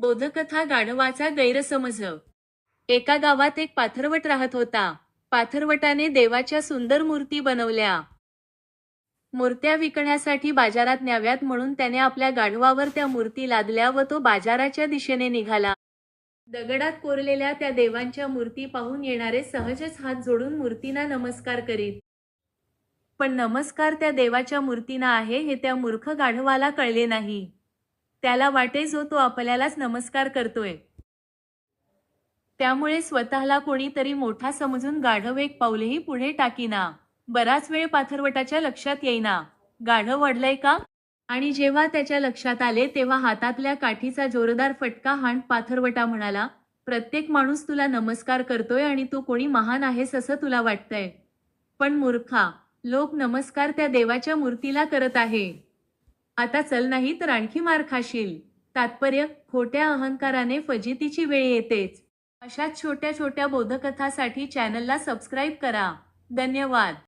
बोधकथा गाढवाचा गैरसमज. एका गावात एक पाथरवट राहत होता. पाथरवटाने देवाच्या सुंदर मूर्ती बनवल्या. मूर्त्या विकण्यासाठी बाजारात न्याव्यात म्हणून त्याने आपल्या गाढवावर त्या मूर्ती लादल्या व तो बाजाराच्या दिशेने निघाला. दगडात कोरलेल्या त्या देवांच्या मूर्ती पाहून येणारे सहजच हात जोडून मूर्तींना नमस्कार करीत. पण नमस्कार त्या देवाच्या मूर्तींना आहे हे त्या मूर्ख गाढवाला कळले नाही. त्याला वाटे जो तो आपल्यालाच नमस्कार करतोय. त्यामुळे स्वतःला कोणीतरी मोठा समजून गाढव एक पाऊलही पुढे टाकीना. बराच वेळ पाथरवटाच्या लक्षात येईना. गाढव वडलंय का? आणि जेव्हा त्याच्या लक्षात आले तेव्हा हातातल्या काठीचा जोरदार फटका हाण पाथरवटा म्हणाला प्रत्येक माणूस तुला नमस्कार करतोय आणि तू कोणी महान आहेस असं तुला वाटतंय. पण मूर्खा लोक नमस्कार त्या देवाच्या मूर्तीला करत आहे. आता चल नाही तर आणखी मार खाशील. तात्पर्य खोट्या अहंकाराने फजितीची वेळ येतेच. अशाच छोट्या छोट्या बोधकथासाठी चॅनलला सबस्क्राईब करा. धन्यवाद.